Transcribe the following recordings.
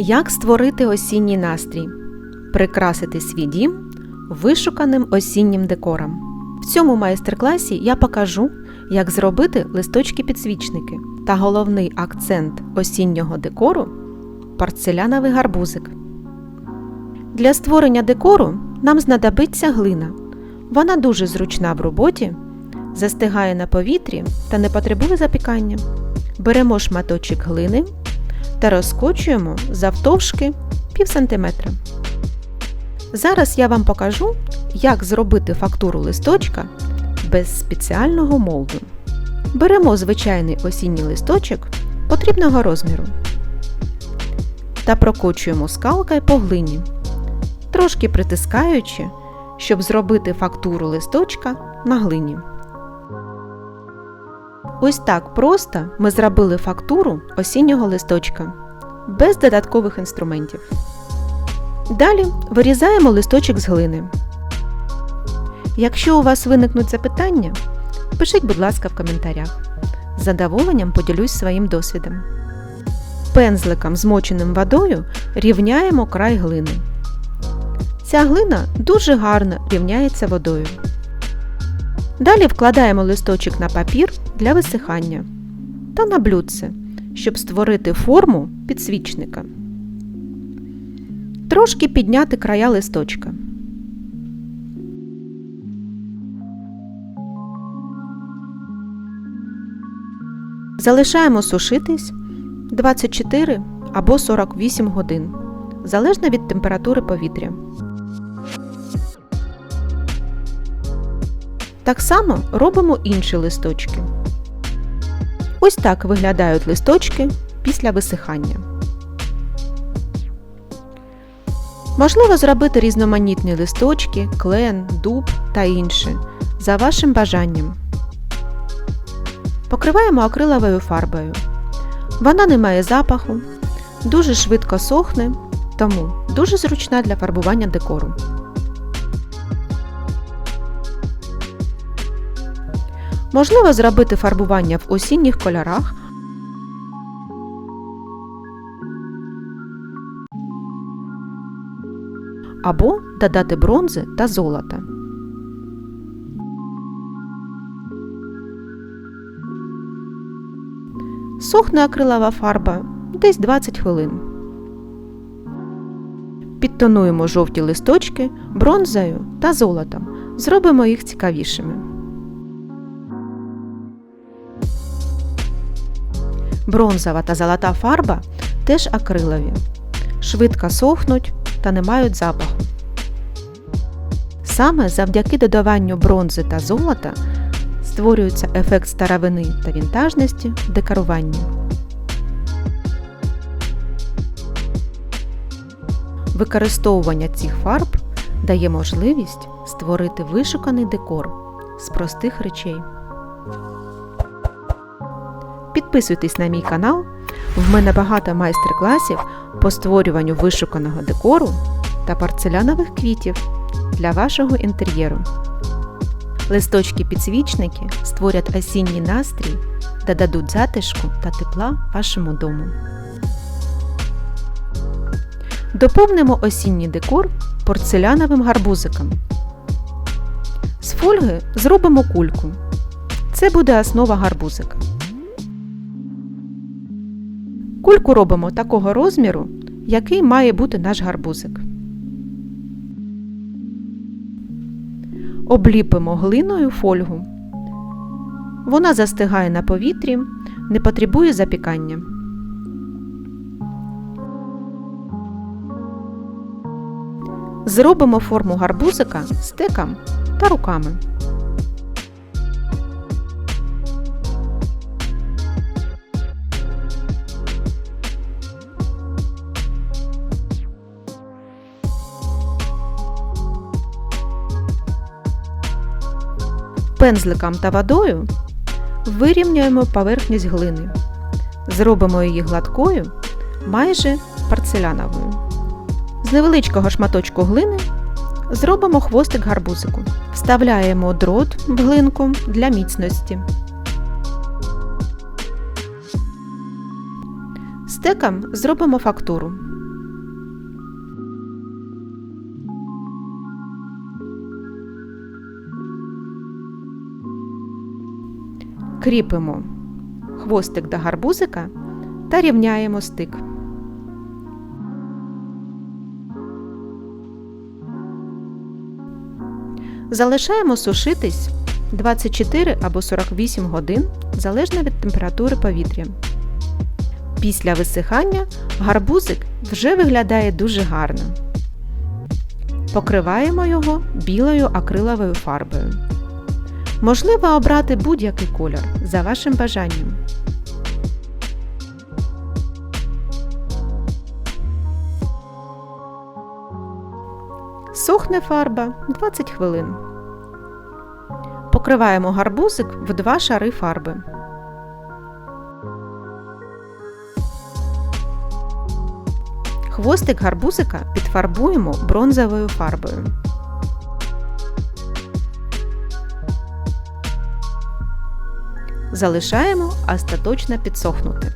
Як створити осінній настрій? Прикрасити свій дім вишуканим осіннім декором. В цьому майстер-класі я покажу, як зробити листочки-підсвічники та головний акцент осіннього декору порцеляновий гарбузик. Для створення декору нам знадобиться глина. Вона дуже зручна в роботі, застигає на повітрі та не потребує запікання. Беремо шматочок глини та розкочуємо завтовшки пів сантиметра. Зараз я вам покажу, як зробити фактуру листочка без спеціального молду. Беремо звичайний осінній листочок потрібного розміру та прокочуємо скалкою по глині, трошки притискаючи, щоб зробити фактуру листочка на глині. Ось так просто ми зробили фактуру осіннього листочка без додаткових інструментів. Далі вирізаємо листочок з глини. Якщо у вас виникнуть запитання, пишіть, будь ласка, в коментарях. З задоволенням поділюсь своїм досвідом. Пензликом, змоченим водою, рівняємо край глини. Ця глина дуже гарно рівняється водою. Далі вкладаємо листочок на папір для висихання та на блюдце, щоб створити форму підсвічника. Трошки підняти края листочка. Залишаємо сушитись 24 або 48 годин, залежно від температури повітря. Так само робимо інші листочки. Ось так виглядають листочки після висихання. Можливо зробити різноманітні листочки, клен, дуб та інше за вашим бажанням. Покриваємо акриловою фарбою. Вона не має запаху, дуже швидко сохне, тому дуже зручна для фарбування декору. Можливо зробити фарбування в осінніх кольорах або додати бронзи та золота. Сохне акрилова фарба десь 20 хвилин. Підтонуємо жовті листочки бронзою та золотом. Зробимо їх цікавішими. Бронзова та золота фарба теж акрилові. Швидко сохнуть та не мають запаху. Саме завдяки додаванню бронзи та золота створюється ефект старовини та вінтажності в декоруванні. Використовування цих фарб дає можливість створити вишуканий декор з простих речей. Підписуйтесь на мій канал, в мене багато майстер-класів по створюванню вишуканого декору та порцелянових квітів для вашого інтер'єру. Листочки-підсвічники створять осінній настрій та дадуть затишку та тепла вашому дому. Доповнимо осінній декор порцеляновим гарбузиком. З фольги зробимо кульку. Це буде основа гарбузика. Кульку робимо такого розміру, який має бути наш гарбузик. Обліпимо глиною фольгу. Вона застигає на повітрі, не потребує запікання. Зробимо форму гарбузика стеком та руками. Пензликом та водою вирівнюємо поверхність глини. Зробимо її гладкою, майже порцеляновою. З невеличкого шматочку глини зробимо хвостик гарбузику. Вставляємо дрот в глинку для міцності. Стеком зробимо фактуру. Кріпимо хвостик до гарбузика та рівняємо стик. Залишаємо сушитись 24 або 48 годин залежно від температури повітря. Після висихання гарбузик вже виглядає дуже гарно. Покриваємо його білою акриловою фарбою. Можливо обрати будь-який кольор за вашим бажанням. Сохне фарба 20 хвилин. Покриваємо гарбузик в два шари фарби. Хвостик гарбузика підфарбуємо бронзовою фарбою. Залишаємо остаточно підсохнути.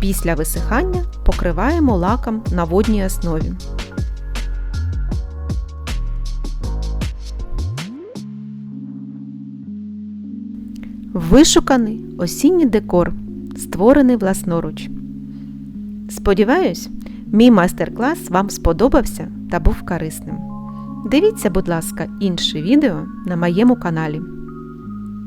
Після висихання покриваємо лаком на водній основі. Вишуканий осінній декор, створений власноруч. Сподіваюсь, мій майстер-клас вам сподобався та був корисним. Дивіться, будь ласка, інші відео на моєму каналі.